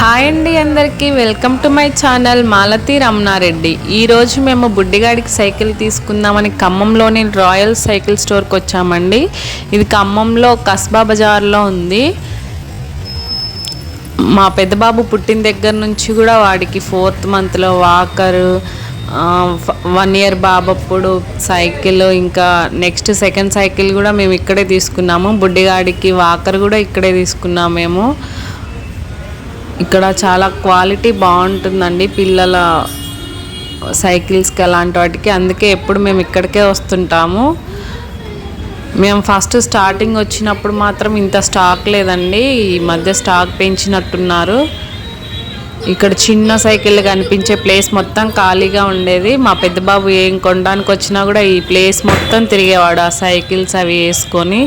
Hi అండి అందరికీ. Welcome to my channel Malathi Ramana Reddy. ఈరోజు మేము బుడ్డిగాడికి సైకిల్ తీసుకుందామని ఖమ్మంలోని రాయల్ సైకిల్ స్టోర్కి వచ్చామండి. ఇది ఖమ్మంలో కస్బా బజార్లో ఉంది. మా పెద్దబాబు పుట్టిన దగ్గర నుంచి కూడా వాడికి ఫోర్త్ మంత్లో వాకరు వన్ ఇయర్ బాబప్పుడు సైకిల్ ఇంకా నెక్స్ట్ సెకండ్ సైకిల్ కూడా మేము ఇక్కడే తీసుకున్నాము. బుడ్డిగాడికి వాకర్ కూడా ఇక్కడే తీసుకున్నాము మేము. ఇక్కడ చాలా క్వాలిటీ బాగుంటుందండి పిల్లల సైకిల్స్కి అలాంటి వాటికి. అందుకే ఎప్పుడు మేము ఇక్కడికే వస్తుంటాము. మేము ఫస్ట్ స్టార్టింగ్ వచ్చినప్పుడు మాత్రం ఇంత స్టాక్ లేదండి. ఈ మధ్య స్టాక్ పెంచినట్టున్నారు. ఇక్కడ చిన్న సైకిల్ కనిపించే ప్లేస్ మొత్తం ఖాళీగా ఉండేది. మా పెద్ద బాబు ఏం కొనడానికి వచ్చినా కూడా ఈ ప్లేస్ మొత్తం తిరిగేవాడు ఆ సైకిల్స్ అవి వేసుకొని.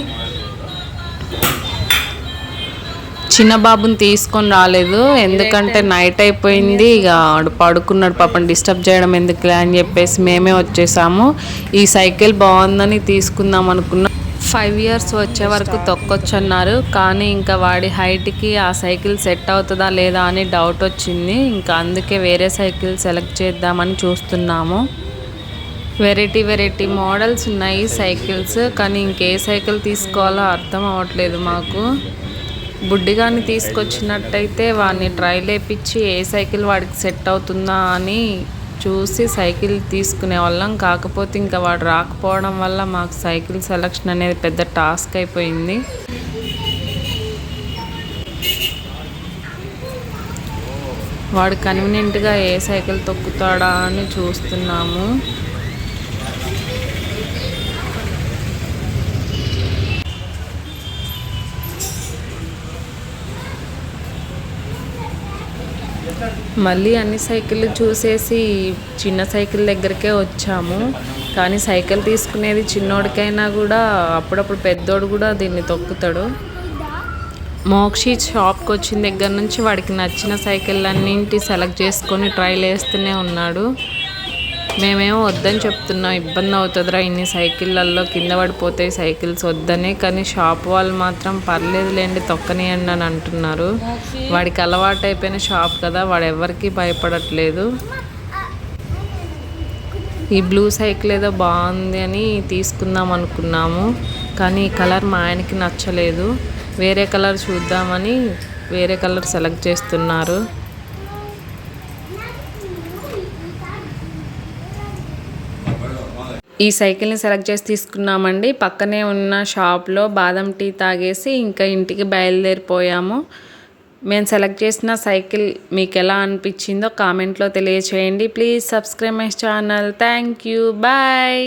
చిన్న బాబుని తీసుకొని రాలేదు. ఎందుకంటే నైట్ అయిపోయింది. ఇక వాడు పడుకున్నాడు పాపం డిస్టర్బ్ చేయడం ఎందుకులే అని చెప్పేసి మేమే వచ్చేసాము. ఈ సైకిల్ బాగుందని తీసుకుందాం అనుకున్నాం. ఫైవ్ ఇయర్స్ వచ్చే వరకు తొక్కొచ్చు అన్నారు కానీ ఇంకా వాడి హైట్కి ఆ సైకిల్ సెట్ అవుతుందా లేదా అని డౌట్ వచ్చింది. ఇంకా అందుకే వేరే సైకిల్ సెలెక్ట్ చేద్దామని చూస్తున్నాము. వెరైటీ వెరైటీ మోడల్స్ ఉన్నాయి సైకిల్స్ కానీ ఇంకే సైకిల్ తీసుకోవాలో అర్థం అవ్వట్లేదు మాకు. బుడ్డిగాని తీసుకొచ్చినట్టయితే వాడిని ట్రైల్ వేపించి ఏ సైకిల్ వాడికి సెట్ అవుతుందా అని చూసి సైకిల్ తీసుకునే వాళ్ళం. కాకపోతే ఇంకా వాడు రాకపోవడం వల్ల మాకు సైకిల్ సెలక్షన్ అనేది పెద్ద టాస్క్ అయిపోయింది. వాడు కన్వీనియంట్గా ఏ సైకిల్ తొక్కుతాడా అని చూస్తున్నాము. మళ్ళీ అన్ని సైకిళ్ళు చూసేసి చిన్న సైకిల్ దగ్గరికే వచ్చాము. కానీ సైకిల్ తీసుకునేది చిన్నోడికైనా కూడా అప్పుడప్పుడు పెద్దోడు కూడా దీన్ని తొక్కుతాడు. మోక్షి షాప్కి వచ్చిన దగ్గర నుంచి వాడికి నచ్చిన సైకిల్ అన్నింటి సెలెక్ట్ చేసుకొని ట్రైల్ వేస్తూనే ఉన్నాడు. మేమేమో వద్దని చెప్తున్నాం ఇబ్బంది అవుతుందిరా ఇన్ని సైకిళ్ళల్లో కింద పడిపోతాయి సైకిల్స్ వద్దని కానీ షాప్ వాళ్ళు మాత్రం పర్లేదులేండి తొక్కనియండి అని అంటున్నారు. వాడికి అలవాటు అయిపోయిన షాప్ కదా వాడు ఎవరికి భయపడట్లేదు. ఈ బ్లూ సైకిల్ ఏదో బాగుంది అని తీసుకుందాం అనుకున్నాము కానీ ఈ కలర్ మా ఆయనకి నచ్చలేదు. వేరే కలర్ చూద్దామని వేరే కలర్ సెలెక్ట్ చేస్తున్నారు. ఈ సైకిల్ని సెలెక్ట్ చేసి తీసుకున్నామండి. పక్కనే ఉన్న షాప్లో బాదం టీ తాగేసి ఇంకా ఇంటికి బయలుదేరిపోయాము. మేము సెలెక్ట్ చేసిన సైకిల్ మీకు ఎలా అనిపించిందో కామెంట్లో తెలియచేయండి. Please subscribe my channel. Thank you. Bye.